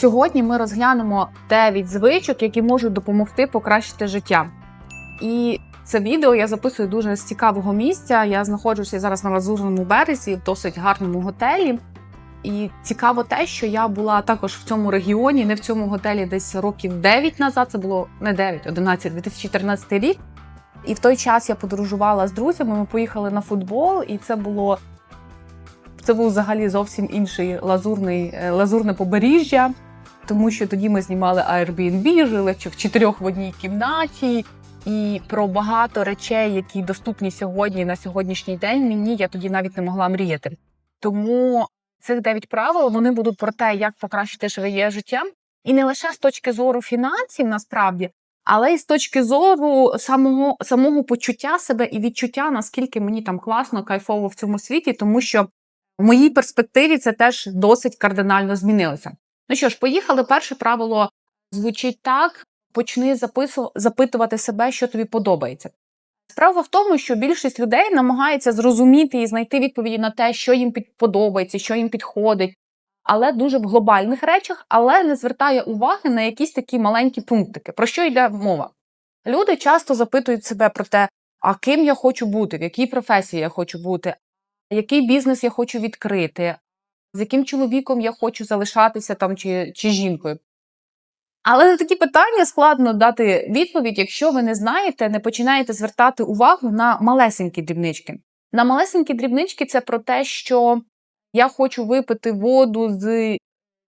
Сьогодні ми розглянемо 9 звичок, які можуть допомогти покращити життя. І це відео я записую дуже з цікавого місця. Я знаходжуся зараз на Лазурному березі, в досить гарному готелі. І цікаво те, що я була також в цьому регіоні, не в цьому готелі десь років 9 назад. Це було не 9, 11, 2014 рік. І в той час я подорожувала з друзями. Ми поїхали на футбол, і це було це був взагалі зовсім інший лазурний е, лазурне побережжя, тому що тоді ми знімали Airbnb, жили чи в чотирьох в одній кімнаті. І про багато речей, які доступні сьогодні на сьогоднішній день, мені я тоді навіть не могла мріяти. Тому цих дев'ять правил вони будуть про те, як покращити своє життя, і не лише з точки зору фінансів, насправді, але й з точки зору самого самого почуття себе і відчуття, наскільки мені там класно, кайфово в цьому світі, тому що в моїй перспективі це теж досить кардинально змінилося. Ну що ж, поїхали. Перше правило звучить так: почни запису... запитувати себе, що тобі подобається. Справа в тому, що більшість людей намагається зрозуміти і знайти відповіді на те, що їм подобається, що їм підходить, але дуже в глобальних речах, але не звертає уваги на якісь такі маленькі пунктики. Про що йде мова? Люди часто запитують себе про те, а ким я хочу бути, в якій професії я хочу бути, який бізнес я хочу відкрити, з яким чоловіком я хочу залишатися там чи, чи жінкою. Але на такі питання складно дати відповідь, якщо ви не знаєте, не починаєте звертати увагу на малесенькі дрібнички. На малесенькі дрібнички це про те, що я хочу випити воду з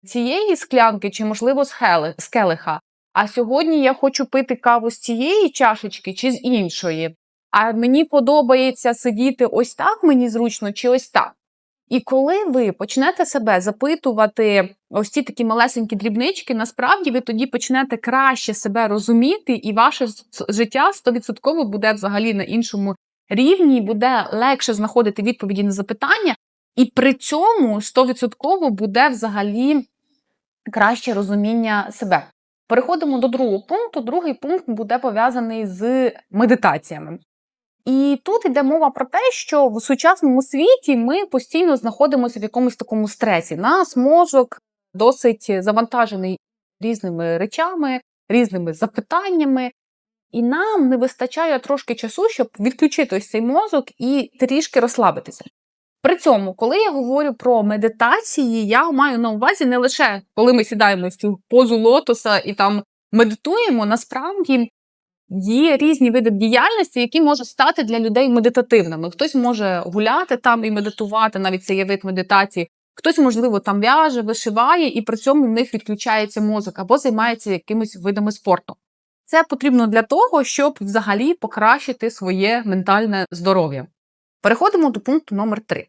цієї склянки, чи, можливо, з, хели, з келиха. А сьогодні я хочу пити каву з цієї чашечки чи з іншої. А мені подобається сидіти ось так, мені зручно, чи ось так. І коли ви почнете себе запитувати ось ці такі малесенькі дрібнички, насправді ви тоді почнете краще себе розуміти, і ваше життя 100% буде взагалі на іншому рівні, буде легше знаходити відповіді на запитання, і при цьому 100% буде взагалі краще розуміння себе. Переходимо до другого пункту. Другий пункт буде пов'язаний з медитаціями. І тут йде мова про те, що в сучасному світі ми постійно знаходимося в якомусь такому стресі. Нас мозок досить завантажений різними речами, різними запитаннями, і нам не вистачає трошки часу, щоб відключити ось цей мозок і трішки розслабитися. При цьому, коли я говорю про медитації, я маю на увазі не лише коли ми сідаємо в цю позу лотоса і там медитуємо, насправді Є різні види діяльності, які можуть стати для людей медитативними. Хтось може гуляти там і медитувати, навіть це є вид медитації. Хтось, можливо, там в'яже, вишиває, і при цьому в них відключається мозок або займається якимись видами спорту. Це потрібно для того, щоб взагалі покращити своє ментальне здоров'я. Переходимо до пункту номер 3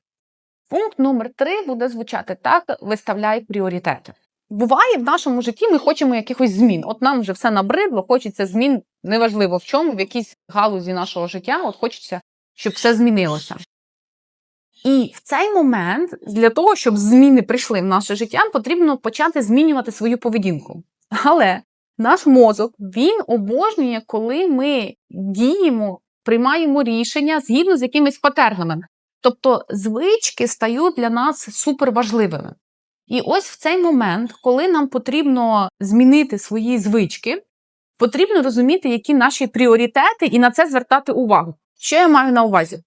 Пункт номер 3 буде звучати так: виставляй пріоритети. Буває в нашому житті, ми хочемо якихось змін. От нам вже все набридло, хочеться змін, неважливо в чому, в якійсь галузі нашого життя, от хочеться, щоб все змінилося. І в цей момент, для того, щоб зміни прийшли в наше життя, потрібно почати змінювати свою поведінку. Але наш мозок він обожнює, коли ми діємо, приймаємо рішення згідно з якимись патернами. Тобто звички стають для нас суперважливими. І ось в цей момент, коли нам потрібно змінити свої звички, потрібно розуміти, які наші пріоритети, і на це звертати увагу. Що я маю на увазі?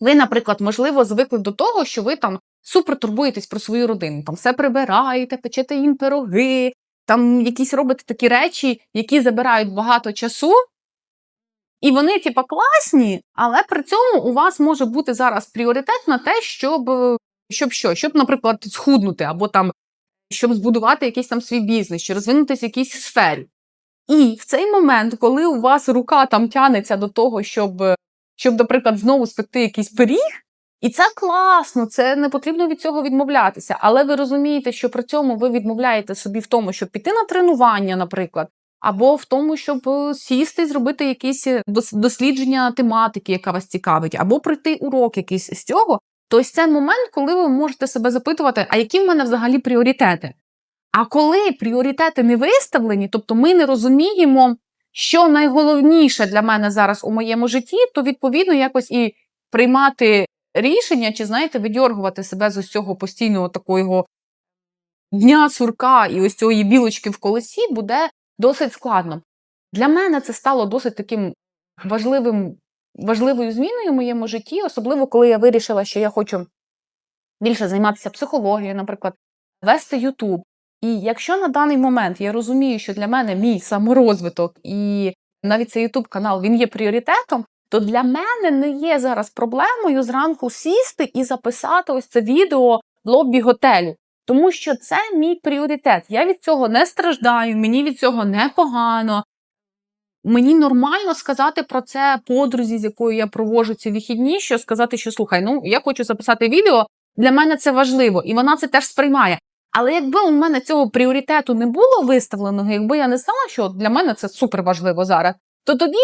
Ви, наприклад, можливо, звикли до того, що ви там супер турбуєтесь про свою родину, там все прибираєте, печете їм пироги, там якісь робите такі речі, які забирають багато часу. І вони, типа, класні, але при цьому у вас може бути зараз пріоритет на те, щоб щоб що? Щоб, наприклад, схуднути, або там щоб збудувати якийсь там свій бізнес, чи розвинутися в якійсь сфері. І в цей момент, коли у вас рука там тянеться до того, щоб, щоб, наприклад, знову спекти якийсь пиріг, і це класно, це не потрібно від цього відмовлятися. Але ви розумієте, що при цьому ви відмовляєте собі в тому, щоб піти на тренування, наприклад, або в тому, щоб е, сісти і зробити якісь е, дослідження тематики, яка вас цікавить, або пройти урок якийсь з цього, то ось це момент, коли ви можете себе запитувати, а які в мене взагалі пріоритети? А коли пріоритети не виставлені, тобто ми не розуміємо, що найголовніше для мене зараз у моєму житті, то відповідно якось і приймати рішення, чи, знаєте, видьоргувати себе з ось цього постійного такого дня сурка і ось цієї білочки в колесі буде досить складно. Для мене це стало досить таким важливим, важливою зміною в моєму житті, особливо коли я вирішила, що я хочу більше займатися психологією, наприклад, вести Ютуб. І якщо на даний момент я розумію, що для мене мій саморозвиток і навіть цей Ютуб канал він є пріоритетом, то для мене не є зараз проблемою зранку сісти і записати ось це відео в лобі готелю. Тому що це мій пріоритет. Я від цього не страждаю, мені від цього не погано. Мені нормально сказати про це подрузі, з якою я проводжу ці вихідні, що сказати, що слухай, ну я хочу записати відео, для мене це важливо, і вона це теж сприймає. Але якби у мене цього пріоритету не було виставленого, якби я не знала, що для мене це супер важливо зараз, то тоді,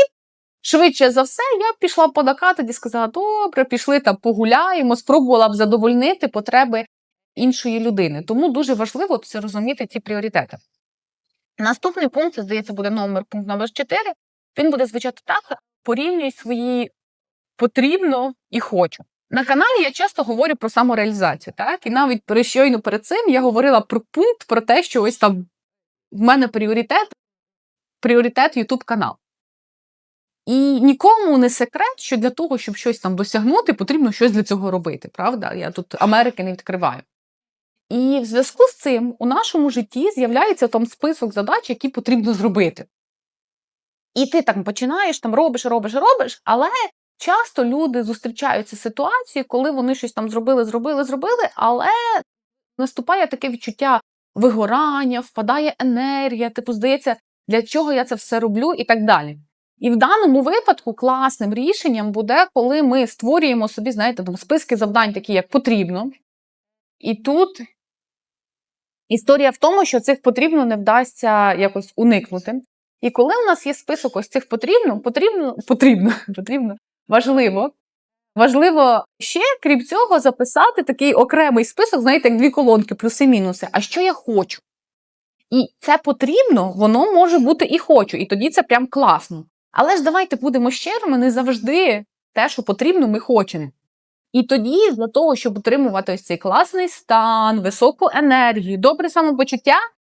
швидше за все, я б пішла по накату і сказала: добре, пішли там погуляємо, спробувала б задовольнити потреби іншої людини. Тому дуже важливо це розуміти ці пріоритети. Наступний пункт, це, здається, буде номер пункт номер 4. Він буде звучати так: порівнюй свої потрібно і хочу. На каналі я часто говорю про самореалізацію, так? І навіть щойно перед цим я говорила про пункт про те, що ось там в мене пріоритет, пріоритет YouTube канал. І нікому не секрет, що для того, щоб щось там досягнути, потрібно щось для цього робити. Правда? Я тут Америки не відкриваю. І в зв'язку з цим у нашому житті з'являється там список задач, які потрібно зробити. І ти там починаєш, там робиш, робиш, робиш, але часто люди зустрічаються з ситуацією, коли вони щось там зробили, зробили, зробили, але наступає таке відчуття вигорання, впадає енергія, типу, здається, для чого я це все роблю і так далі. І в даному випадку класним рішенням буде, коли ми створюємо собі, знаєте, там списки завдань, такі як потрібно. І тут історія в тому, що цих потрібно не вдасться якось уникнути. І коли у нас є список ось цих потрібно, потрібно, потрібно, потрібно, важливо. Важливо ще, крім цього, записати такий окремий список, знаєте, як дві колонки, плюси-мінуси. А що я хочу? І це потрібно, воно може бути і хочу, і тоді це прям класно. Але ж давайте будемо щирими, не завжди те, що потрібно, ми хочемо. І тоді, для того, щоб отримувати ось цей класний стан, високу енергію, добре самопочуття,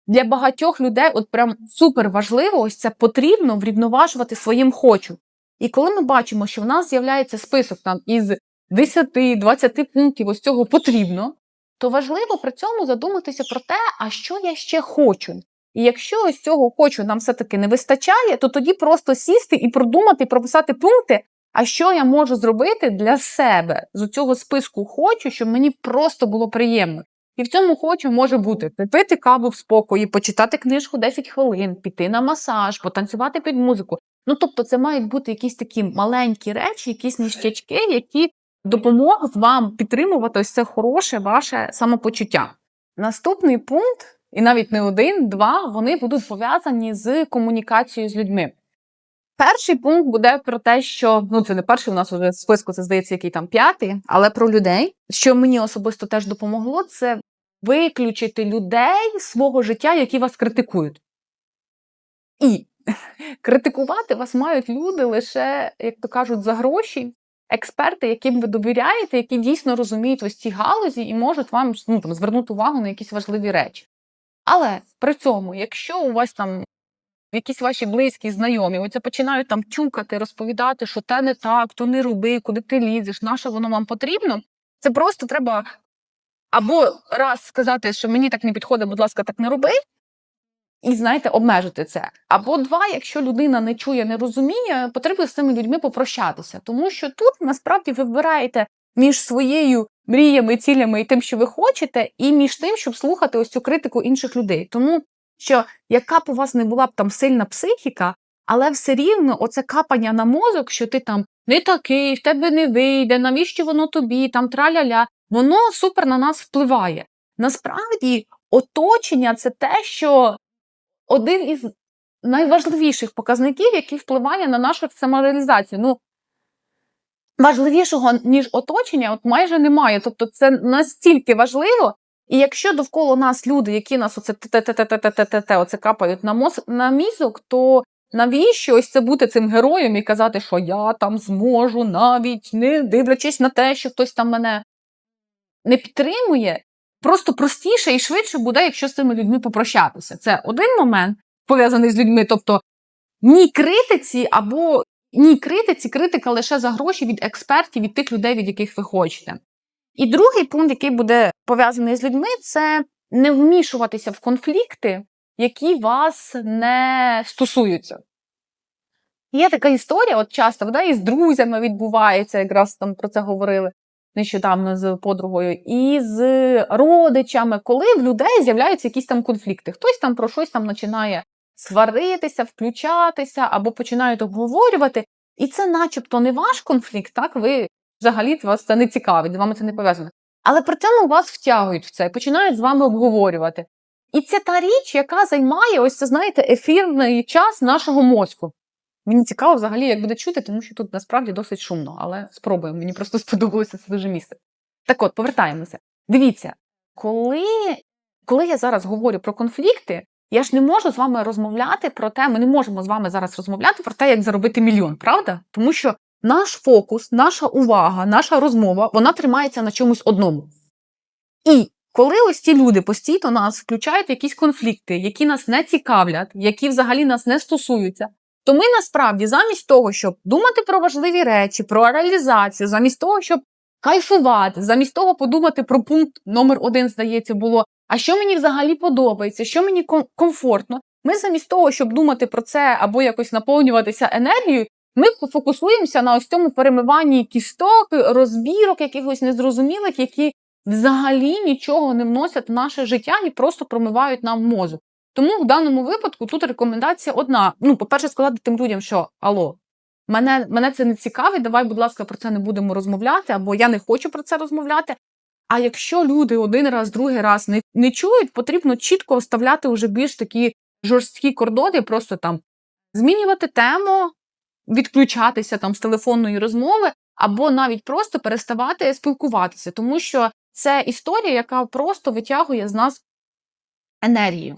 для багатьох людей от прям супер важливо, ось це потрібно врівноважувати своїм хочу. І коли ми бачимо, що в нас з'являється список там із 10-20 пунктів ось цього потрібно, то важливо при цьому задуматися про те, а що я ще хочу. І якщо ось цього хочу нам все-таки не вистачає, то тоді просто сісти і продумати, прописати пункти, а що я можу зробити для себе з цього списку хочу, щоб мені просто було приємно. І в цьому хочу може бути пити каву в спокої, почитати книжку 10 хвилин, піти на масаж, потанцювати під музику. Ну тобто, це мають бути якісь такі маленькі речі, якісь ніщачки, які допоможуть вам підтримувати ось це хороше ваше самопочуття. Наступний пункт, і навіть не один, два, вони будуть пов'язані з комунікацією з людьми. Перший пункт буде про те, що ну це не перший у нас вже в списку, це здається, який там п'ятий, але про людей, що мені особисто теж допомогло, це виключити людей свого життя, які вас критикують. І критикувати вас мають люди лише, як то кажуть, за гроші, експерти, яким ви довіряєте, які дійсно розуміють ось ці галузі і можуть вам ну, там, звернути увагу на якісь важливі речі. Але при цьому, якщо у вас там якісь ваші близькі, знайомі, оце починають там тюкати, розповідати, що те не так, то не роби, куди ти лізеш, на що воно вам потрібно, це просто треба або раз сказати, що мені так не підходить, будь ласка, так не роби, і знаєте, обмежити це. Або два, якщо людина не чує, не розуміє, потрібно з цими людьми попрощатися. Тому що тут насправді ви вибираєте між своєю мріями, цілями і тим, що ви хочете, і між тим, щоб слухати ось цю критику інших людей. Тому що яка б у вас не була б там сильна психіка, але все рівно оце капання на мозок, що ти там не такий, в тебе не вийде, навіщо воно тобі, там траля-ля, воно супер на нас впливає. Насправді, оточення це те, що один із найважливіших показників, який впливає на нашу самореалізацію. Ну, важливішого, ніж оточення, от майже немає. Тобто, це настільки важливо. І якщо довкола нас люди, які нас оце те-те-те-те-те-те, оце капають на мозок на мізок, то навіщо ось це бути цим героєм і казати, що я там зможу, навіть не дивлячись на те, що хтось там мене не підтримує, просто простіше і швидше буде, якщо з цими людьми попрощатися. Це один момент пов'язаний з людьми, тобто ні критиці або ні критиці, критика лише за гроші від експертів, від тих людей, від яких ви хочете. І другий пункт, який буде пов'язаний з людьми, це не вмішуватися в конфлікти, які вас не стосуються. Є така історія, от часто да, і з друзями відбувається, якраз там про це говорили нещодавно з подругою, і з родичами, коли в людей з'являються якісь там конфлікти. Хтось там про щось там починає сваритися, включатися або починають обговорювати. І це, начебто, не ваш конфлікт, так? Ви взагалі вас це не цікавить, з вами це не пов'язано. Але при цьому вас втягують в це, починають з вами обговорювати. І це та річ, яка займає ось це, знаєте, ефірний час нашого мозку. Мені цікаво взагалі, як буде чути, тому що тут насправді досить шумно, але спробуємо. Мені просто сподобалося це дуже місце. Так от, повертаємося. Дивіться, коли, коли я зараз говорю про конфлікти, я ж не можу з вами розмовляти про те, ми не можемо з вами зараз розмовляти про те, як заробити мільйон, правда? Тому що наш фокус, наша увага, наша розмова, вона тримається на чомусь одному. І коли ось ці люди постійно нас включають в якісь конфлікти, які нас не цікавлять, які взагалі нас не стосуються, то ми насправді замість того, щоб думати про важливі речі, про реалізацію, замість того, щоб кайфувати, замість того подумати про пункт номер один, здається, було а що мені взагалі подобається, що мені комфортно. Ми замість того, щоб думати про це або якось наповнюватися енергією, ми фокусуємося на ось цьому перемиванні кісток, розбірок, якихось незрозумілих, які взагалі нічого не вносять в наше життя і просто промивають нам мозок. Тому в даному випадку тут рекомендація одна: ну, по-перше, сказати тим людям, що алло, мене, мене це не цікавить, давай, будь ласка, про це не будемо розмовляти, або я не хочу про це розмовляти. А якщо люди один раз, другий раз не, не чують, потрібно чітко вставляти вже більш такі жорсткі кордони, просто там змінювати тему, відключатися там з телефонної розмови, або навіть просто переставати спілкуватися, тому що це історія, яка просто витягує з нас енергію.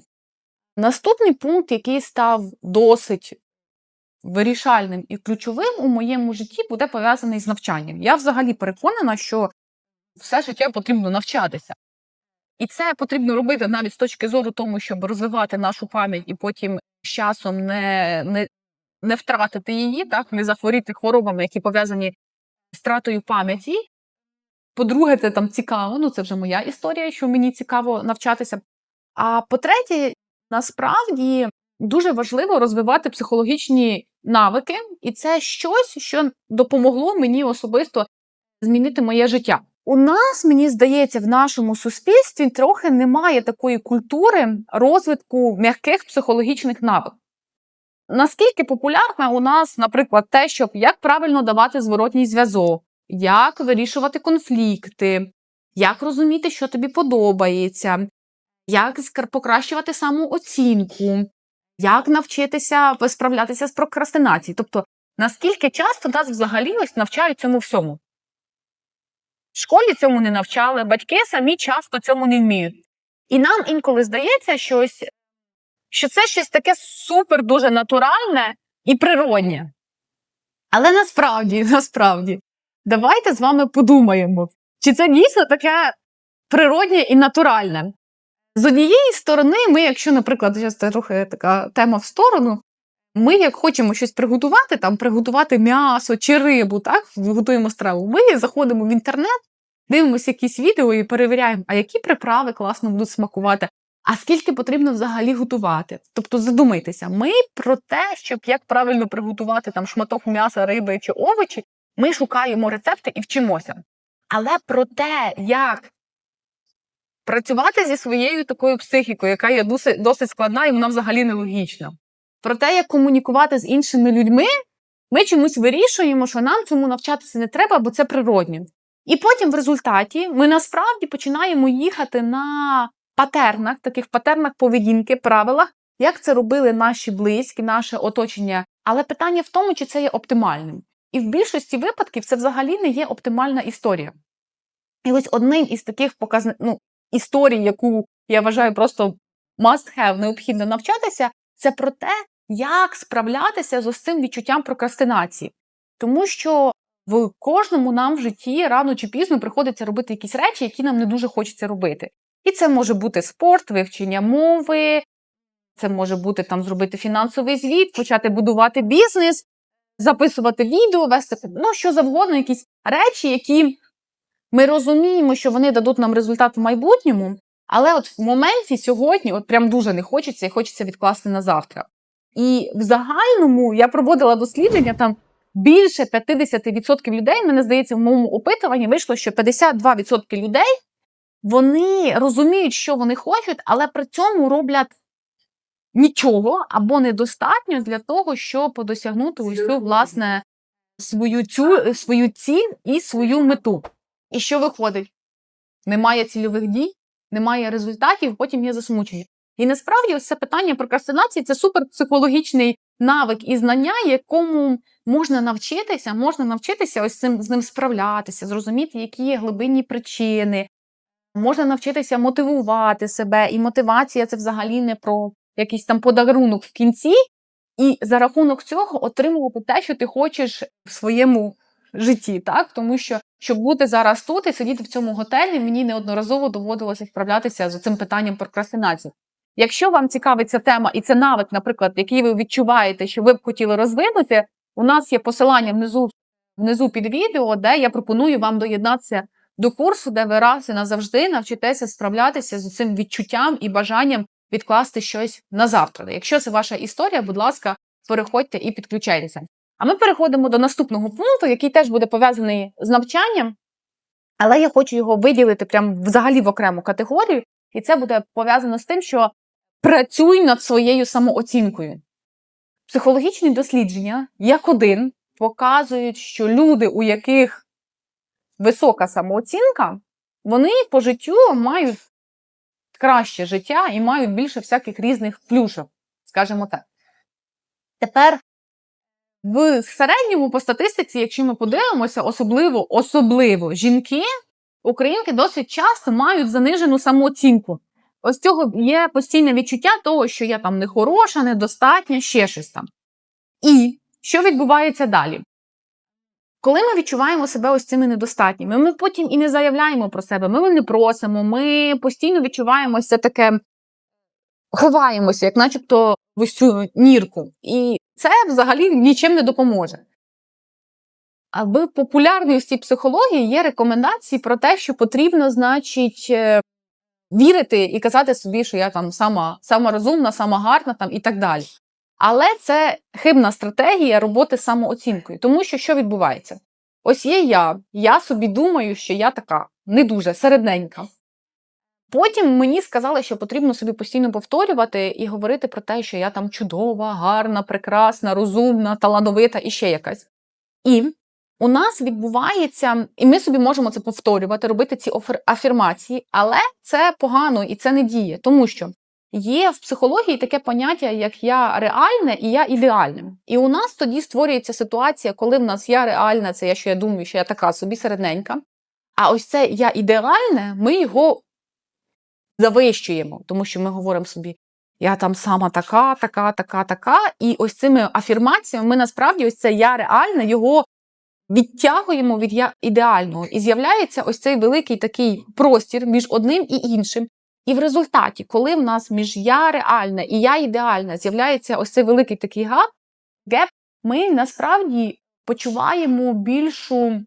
Наступний пункт, який став досить вирішальним і ключовим у моєму житті, буде пов'язаний з навчанням. Я взагалі переконана, що все життя потрібно навчатися. І це потрібно робити навіть з точки зору тому, щоб розвивати нашу пам'ять і потім з часом не, не, не втратити її, так, не захворіти хворобами, які пов'язані з втратою пам'яті. По-друге, це там цікаво, ну це вже моя історія, що мені цікаво навчатися. А по-третє, насправді дуже важливо розвивати психологічні навики, і це щось, що допомогло мені особисто змінити моє життя. У нас, мені здається, в нашому суспільстві трохи немає такої культури розвитку м'яких психологічних навик. Наскільки популярна у нас, наприклад, те, щоб як правильно давати зворотній зв'язок, як вирішувати конфлікти, як розуміти, що тобі подобається, як покращувати самооцінку, як навчитися справлятися з прокрастинацією. Тобто, наскільки часто нас взагалі ось навчають цьому всьому? В школі цьому не навчали, батьки самі часто цьому не вміють. І нам інколи здається, що, ось, що це щось таке супер дуже натуральне і природнє. Але насправді, насправді, давайте з вами подумаємо, чи це дійсно таке природнє і натуральне. З однієї сторони, ми, якщо, наприклад, зараз це трохи така тема в сторону, ми, як хочемо щось приготувати, там приготувати м'ясо чи рибу, так, готуємо страву, ми заходимо в інтернет, дивимося якісь відео і перевіряємо, а які приправи класно будуть смакувати, а скільки потрібно взагалі готувати. Тобто задумайтеся, ми про те, щоб як правильно приготувати там шматок м'яса, риби чи овочі, ми шукаємо рецепти і вчимося. Але про те, як працювати зі своєю такою психікою, яка є досить, складна і вона взагалі нелогічна. Про те, як комунікувати з іншими людьми, ми чомусь вирішуємо, що нам цьому навчатися не треба, бо це природньо. І потім в результаті ми насправді починаємо їхати на патернах, таких патернах поведінки, правилах, як це робили наші близькі, наше оточення. Але питання в тому, чи це є оптимальним. І в більшості випадків це взагалі не є оптимальна історія. І ось одним із таких показни... ну, історій, яку я вважаю просто must have, необхідно навчатися, це про те, як справлятися з цим відчуттям прокрастинації. Тому що в кожному нам в житті рано чи пізно приходиться робити якісь речі, які нам не дуже хочеться робити. І це може бути спорт, вивчення мови, це може бути там зробити фінансовий звіт, почати будувати бізнес, записувати відео, вести ну що завгодно, якісь речі, які ми розуміємо, що вони дадуть нам результат в майбутньому, але от в моменті сьогодні, от прям дуже не хочеться і хочеться відкласти на завтра. І в загальному я проводила дослідження там. Більше 50% людей, мене здається, в моєму опитуванні вийшло, що 52% людей вони розуміють, що вони хочуть, але при цьому роблять нічого або недостатньо для того, щоб досягнути цю, власне, свою, цю, свою ціль і свою мету. І що виходить? Немає цільових дій, немає результатів, потім є засмучення. І насправді це питання прокрастинації це суперпсихологічний навик і знання, якому можна навчитися, можна навчитися ось цим з ним справлятися, зрозуміти, які є глибинні причини, можна навчитися мотивувати себе. І мотивація це взагалі не про якийсь там подарунок в кінці, і за рахунок цього отримувати те, що ти хочеш в своєму житті, так тому що щоб бути зараз тут і сидіти в цьому готелі, мені неодноразово доводилося справлятися з цим питанням прокрастинації. Якщо вам цікавить ця тема і це навик, наприклад, який ви відчуваєте, що ви б хотіли розвинути, у нас є посилання внизу внизу під відео, де я пропоную вам доєднатися до курсу, де ви раз і назавжди навчитеся справлятися з цим відчуттям і бажанням відкласти щось на завтра. Якщо це ваша історія, будь ласка, переходьте і підключайтеся. А ми переходимо до наступного пункту, який теж буде пов'язаний з навчанням, але я хочу його виділити прям взагалі в окрему категорію, і це буде пов'язано з тим, що працюй над своєю самооцінкою. Психологічні дослідження, як один, показують, що люди, у яких висока самооцінка, вони по життю мають краще життя і мають більше всяких різних плюшок, скажімо так. Тепер в середньому по статистиці, якщо ми подивимося, особливо особливо жінки, українки досить часто мають занижену самооцінку. Ось цього є постійне відчуття того, що я там не хороша, недостатня, ще щось там. І що відбувається далі? Коли ми відчуваємо себе ось цими недостатніми, ми потім і не заявляємо про себе, ми не просимо, ми постійно відчуваємо це таке, ховаємося, як начебто в ось цю нірку. І це взагалі нічим не допоможе. А в популярності психології є рекомендації про те, що потрібно, значить, е, вірити і казати собі, що я там сама, сама розумна, сама гарна там і так далі. Але це хибна стратегія роботи з самооцінкою, тому що що відбувається? Ось є я, я собі думаю, що я така не дуже середненька. Потім мені сказали, що потрібно собі постійно повторювати і говорити про те, що я там чудова, гарна, прекрасна, розумна, талановита і ще якась. І у нас відбувається, і ми собі можемо це повторювати, робити ці афірмації, але це погано і це не діє, тому що є в психології таке поняття, як я реальне і я ідеальне. І у нас тоді створюється ситуація, коли в нас я реальна, це я що я думаю, що я така собі середненька. А ось це я ідеальне, ми його завищуємо, тому що ми говоримо собі. Я там сама така, така, така, така. І ось цими афірмаціями ми насправді ось це я реальне, його відтягуємо від я ідеального. І з'являється ось цей великий такий простір між одним і іншим. І в результаті, коли в нас між я реальне і я ідеальна з'являється ось цей великий такий гап, геп, ми насправді почуваємо більшу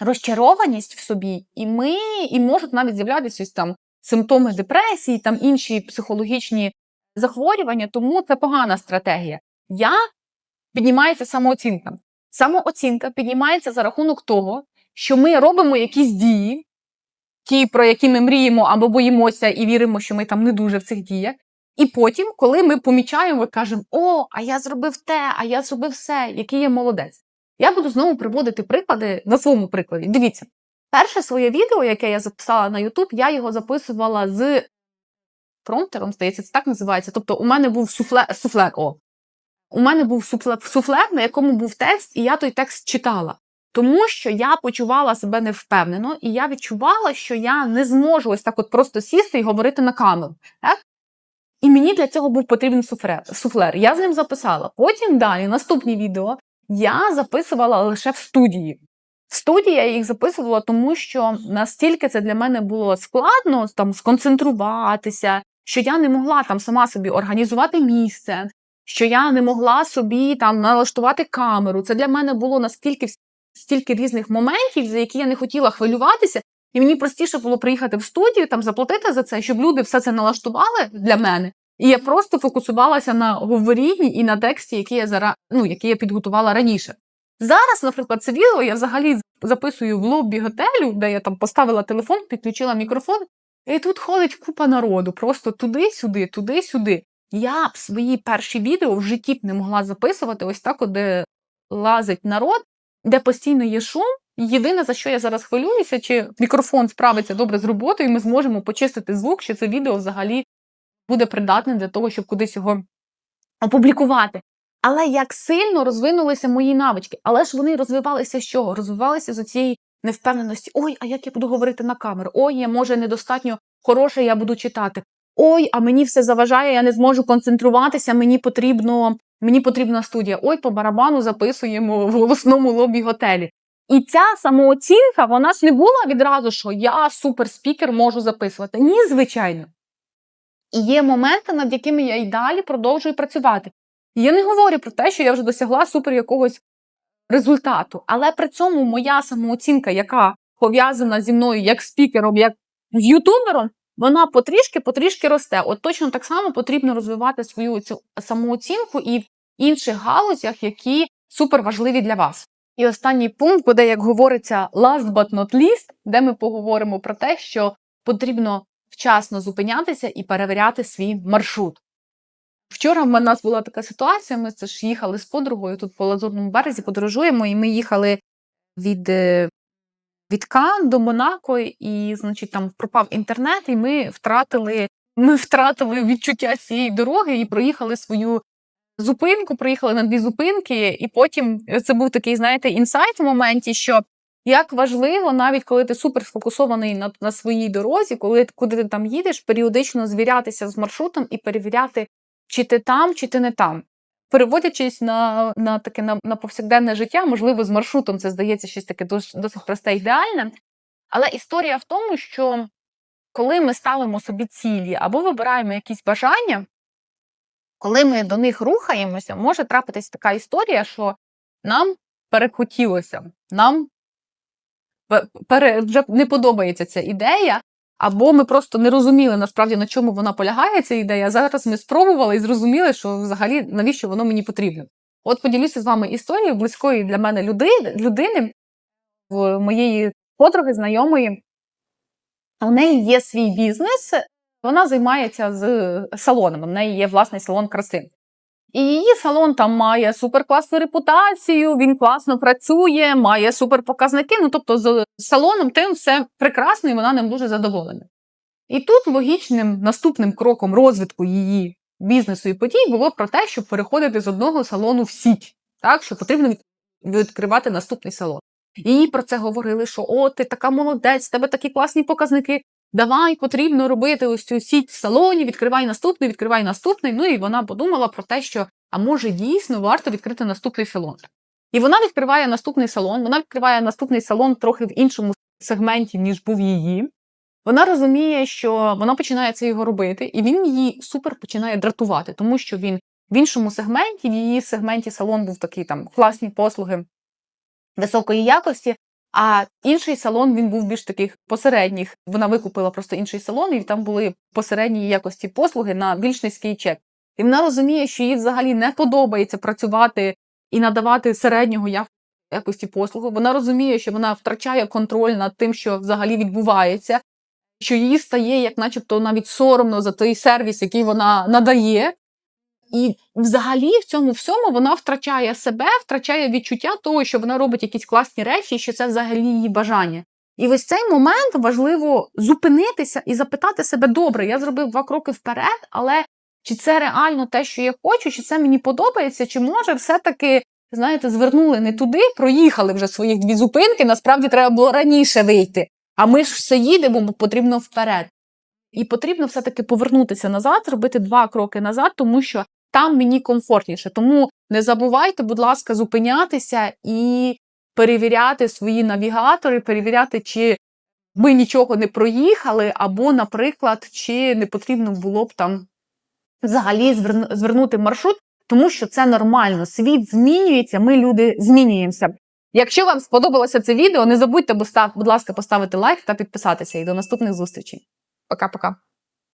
розчарованість в собі, і ми і можуть навіть з'являтися ось там симптоми депресії, там інші психологічні захворювання, тому це погана стратегія. Я піднімається самооцінка. Самооцінка піднімається за рахунок того, що ми робимо якісь дії, ті, про які ми мріємо або боїмося і віримо, що ми там не дуже в цих діях. І потім, коли ми помічаємо, кажемо, о, а я зробив те, а я зробив все, який я молодець. Я буду знову приводити приклади на своєму прикладі. Дивіться, перше своє відео, яке я записала на YouTube, я його записувала з промптером, здається, це так називається. Тобто, у мене був суфлер, суфлер о, у мене був суфлер, на якому був текст, і я той текст читала. Тому що я почувала себе невпевнено, і я відчувала, що я не зможу ось так от просто сісти і говорити на камеру. Так? І мені для цього був потрібен суфлер. Я з ним записала. Потім далі, наступні відео, я записувала лише в студії. В студії я їх записувала, тому що настільки це для мене було складно там сконцентруватися, що я не могла там сама собі організувати місце, що я не могла собі там налаштувати камеру. Це для мене було наскільки стільки різних моментів, за які я не хотіла хвилюватися, і мені простіше було приїхати в студію, там заплатити за це, щоб люди все це налаштували для мене. І я просто фокусувалася на говорінні і на тексті, який я зара... ну, який я підготувала раніше. Зараз, наприклад, це відео я взагалі записую в лобі готелю, де я там поставила телефон, підключила мікрофон, і тут ходить купа народу, просто туди-сюди, туди-сюди. Я б свої перші відео в житті б не могла записувати ось так, де лазить народ, де постійно є шум. Єдине, за що я зараз хвилююся, чи мікрофон справиться добре з роботою, і ми зможемо почистити звук, що це відео взагалі буде придатне для того, щоб кудись його опублікувати. Але як сильно розвинулися мої навички, але ж вони розвивалися з чого? Розвивалися з цієї невпевненості. Ой, а як я буду говорити на камеру? Ой, я може недостатньо хороше, я буду читати. Ой, а мені все заважає, я не зможу концентруватися, мені потрібно, мені потрібна студія. Ой, по барабану записуємо в голосному лобі готелі. І ця самооцінка, вона ж не була відразу, що я суперспікер можу записувати. Ні, звичайно. І є моменти, над якими я й далі продовжую працювати. Я не говорю про те, що я вже досягла супер якогось результату. Але при цьому моя самооцінка, яка пов'язана зі мною як спікером, як ютубером, вона потрішки-потрішки росте. От точно так само потрібно розвивати свою цю самооцінку і в інших галузях, які супер важливі для вас. І останній пункт буде, як говориться, last but not least, де ми поговоримо про те, що потрібно вчасно зупинятися і перевіряти свій маршрут. Вчора в нас була така ситуація. Ми це ж їхали з подругою тут по Лазурному березі, подорожуємо, і ми їхали від е, від Кан до Монако, і, значить, там пропав інтернет, і ми втратили ми втратили відчуття цієї дороги і проїхали свою зупинку, проїхали на дві зупинки, і потім це був такий, знаєте, інсайт в моменті, що як важливо, навіть коли ти супер сфокусований на, на своїй дорозі, коли куди ти там їдеш, періодично звірятися з маршрутом і перевіряти, чи ти там, чи ти не там. Переводячись на на таке на, на повсякденне життя, можливо, з маршрутом це здається щось таке досить, досить просте ідеальне. Але історія в тому, що коли ми ставимо собі цілі або вибираємо якісь бажання, коли ми до них рухаємося, може трапитись така історія, що нам перехотілося, нам пере, вже не подобається ця ідея, або ми просто не розуміли насправді на чому вона полягає, ця ідея. Зараз ми спробували і зрозуміли, що взагалі навіщо воно мені потрібно. От поділюся з вами історією близької для мене людини, людини в моєї подруги, знайомої. У неї є свій бізнес, вона займається з салоном. У неї є власний салон краси. І її салон там має суперкласну репутацію, він класно працює, має суперпоказники. Ну тобто, з салоном тим все прекрасно, і вона ним дуже задоволена. І тут логічним наступним кроком розвитку її бізнесу і подій було про те, щоб переходити з одного салону в сіть, так що потрібно відкривати наступний салон. І їй про це говорили, що о, ти така молодець, тебе такі класні показники. Давай потрібно робити ось цю сіть в салоні, відкривай наступний, відкривай наступний. Ну і вона подумала про те, що а може дійсно варто відкрити наступний салон. І вона відкриває наступний салон, вона відкриває наступний салон трохи в іншому сегменті, ніж був її. Вона розуміє, що вона починає це його робити, і він її супер починає дратувати, тому що він в іншому сегменті, в її сегменті салон був такий там класні послуги високої якості, а інший салон він був більш таких посередніх. Вона викупила просто інший салон, і там були посередні якості послуги на більш низький чек. І вона розуміє, що їй взагалі не подобається працювати і надавати середнього якості послугу. Вона розуміє, що вона втрачає контроль над тим, що взагалі відбувається, що їй стає, як начебто, навіть соромно за той сервіс, який вона надає. І взагалі в цьому всьому вона втрачає себе, втрачає відчуття того, що вона робить якісь класні речі, що це взагалі її бажання. І ось цей момент важливо зупинитися і запитати себе: добре, я зробив два кроки вперед, але чи це реально те, що я хочу, чи це мені подобається, чи може все-таки, знаєте, звернули не туди, проїхали вже своїх дві зупинки, насправді треба було раніше вийти. А ми ж все їдемо, бо потрібно вперед. І потрібно все-таки повернутися назад, зробити два кроки назад, тому що там мені комфортніше. Тому не забувайте, будь ласка, зупинятися і перевіряти свої навігатори, перевіряти, чи ми нічого не проїхали, або, наприклад, чи не потрібно було б там взагалі звернути маршрут, тому що це нормально. Світ змінюється, ми люди змінюємося. Якщо вам сподобалося це відео, не забудьте, будь ласка, поставити лайк та підписатися. І до наступних зустрічей. Пока-пока.